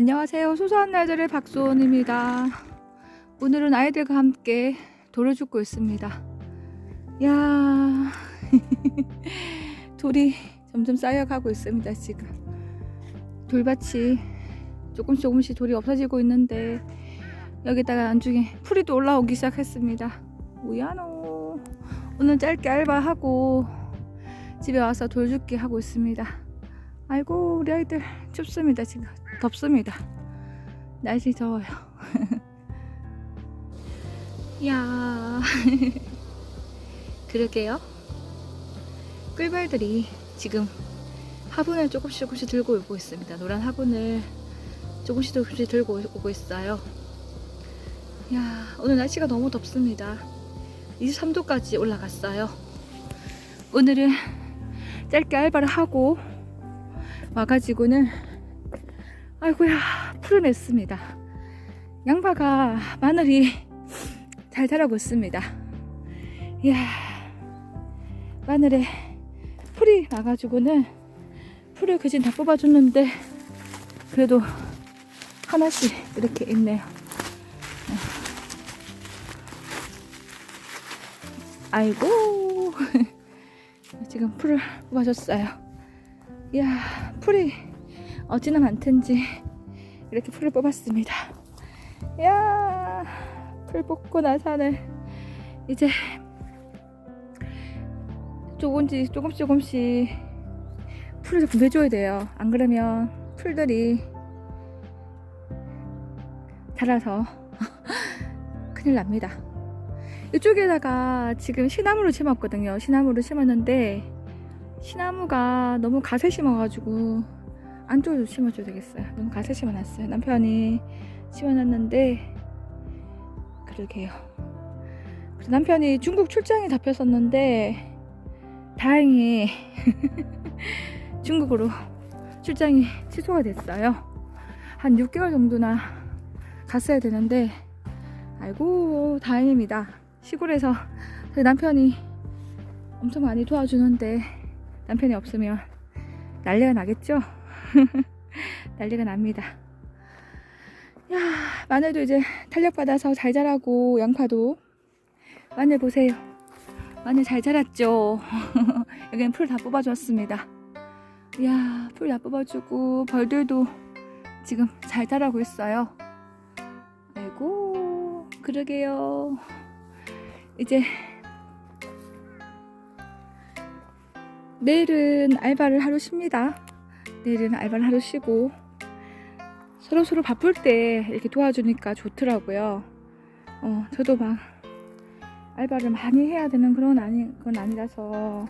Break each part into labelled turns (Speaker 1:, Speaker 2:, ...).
Speaker 1: 안녕하세요. 소소한 날들의 박소원입니다. 오늘은 아이들과 함께 돌을 줍고 있습니다. 야 돌이 점점 쌓여가고 있습니다. 지금 돌밭이 조금씩 조금씩 돌이 없어지고 있는데 여기다가 나중에 풀이 또 올라오기 시작했습니다. 우야노 오늘 짧게 알바하고 집에 와서 돌 줍기 하고 있습니다. 아이고 우리 아이들 춥습니다 지금. 덥습니다. 날씨 더워요. 야. 그러게요. 꿀벌들이 지금 화분을 조금씩 조금씩 들고 오고 있습니다. 노란 화분을 조금씩 조금씩 들고 오고 있어요. 야 오늘 날씨가 너무 덥습니다. 23도까지 올라갔어요. 오늘은 짧게 알바를 하고 와가지고는 아이고야 풀을 냈습니다. 양파가 마늘이 잘 자라고 있습니다. 이야 마늘에 풀이 나가지고는 풀을 그진 다 뽑아줬는데 그래도 하나씩 이렇게 있네요. 아이고 지금 풀을 뽑아줬어요. 이야 풀이 어찌나 많든지 이렇게 풀을 뽑았습니다. 이야 풀 뽑고 나서는 이제 조금씩 조금씩 조금씩 풀을 분배줘야 돼요. 안 그러면 풀들이 자라서 큰일 납니다. 이쪽에다가 지금 시나무를 심었거든요. 시나무를 심었는데 시나무가 너무 가세 심어가지고 안쪽으로 심어줘야 되겠어요. 너무 가세 심어놨어요. 남편이 심어놨는데 그러게요. 그래서 남편이 중국 출장이 잡혔었는데 다행히 중국으로 출장이 취소가 됐어요. 한 6개월 정도나 갔어야 되는데 아이고 다행입니다. 시골에서 남편이 엄청 많이 도와주는데 남편이 없으면 난리가 나겠죠? 난리가 납니다. 야, 마늘도 이제 탄력받아서 잘 자라고 양파도 마늘 보세요. 마늘 잘 자랐죠? 여기는 풀 다 뽑아줬습니다. 이야, 풀 다 뽑아주고 벌들도 지금 잘 자라고 있어요. 아이고, 그러게요. 이제 내일은 알바를 하루 쉽니다. 내일은 알바를 하루 쉬고 서로 서로 바쁠 때 이렇게 도와주니까 좋더라고요. 어, 저도 막 알바를 많이 해야 되는 그런 아니 건 아니라서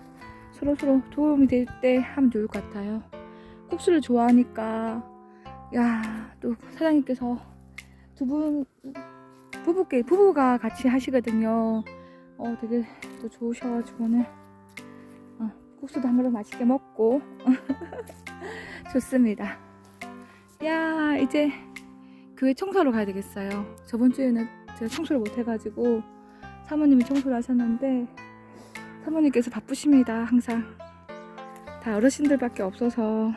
Speaker 1: 서로 서로 도움이 될 때 하면 좋을 것 같아요. 국수를 좋아하니까 야 또 사장님께서 두 분 부부께 부부가 같이 하시거든요. 어 되게 또 좋으셔가지고는 어, 한 그릇 맛있게 먹고 좋습니다. 야 이제 교회 청소하러 가야 되겠어요. 저번 주에는 제가 청소를 못 해가지고 사모님이 청소를 하셨는데 사모님께서 바쁘십니다. 항상 다 어르신들밖에 없어서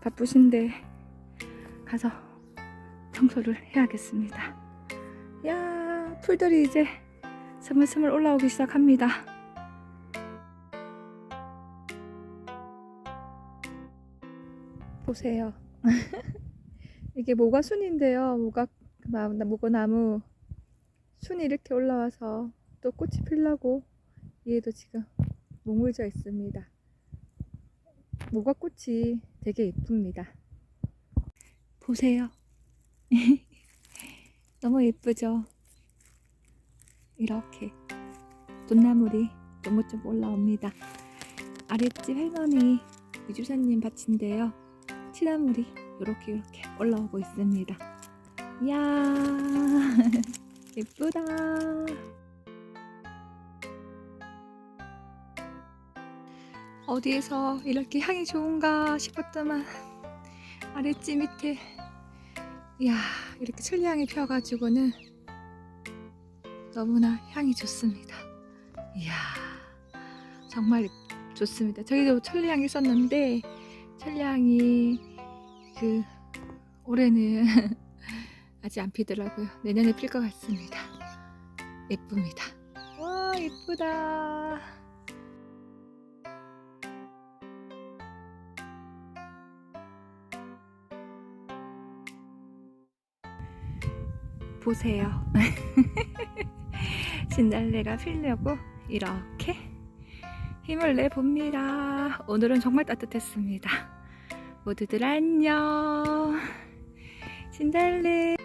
Speaker 1: 바쁘신데 가서 청소를 해야겠습니다. 야 풀들이 이제 스물스물 올라오기 시작합니다. 보세요. 이게 모과순인데요. 모과 나- 모과나무 순이 이렇게 올라와서 또 꽃이 피려고 얘도 지금 몽울져 있습니다. 모과꽃이 되게 예쁩니다. 보세요. 너무 예쁘죠? 이렇게 돈나물이 조금조금 올라옵니다. 아랫집 할머니 유주사님 밭인데요. 치나물이 이렇게 이렇게 올라오고 있습니다. 이야 예쁘다. 어디에서 이렇게 향이 좋은가 싶었더만 아랫집 밑에 이야 이렇게 천리향이 펴가지고는 너무나 향이 좋습니다. 이야 정말 좋습니다. 저희도 천리향이 있었는데 천리향이 그 올해는 아직 안 피더라고요. 내년에 필 것 같습니다. 예쁩니다. 와, 예쁘다. 보세요. 진달래가 피려고 이렇게 힘을 내봅니다. 오늘은 정말 따뜻했습니다. 모두들 안녕. 진달래.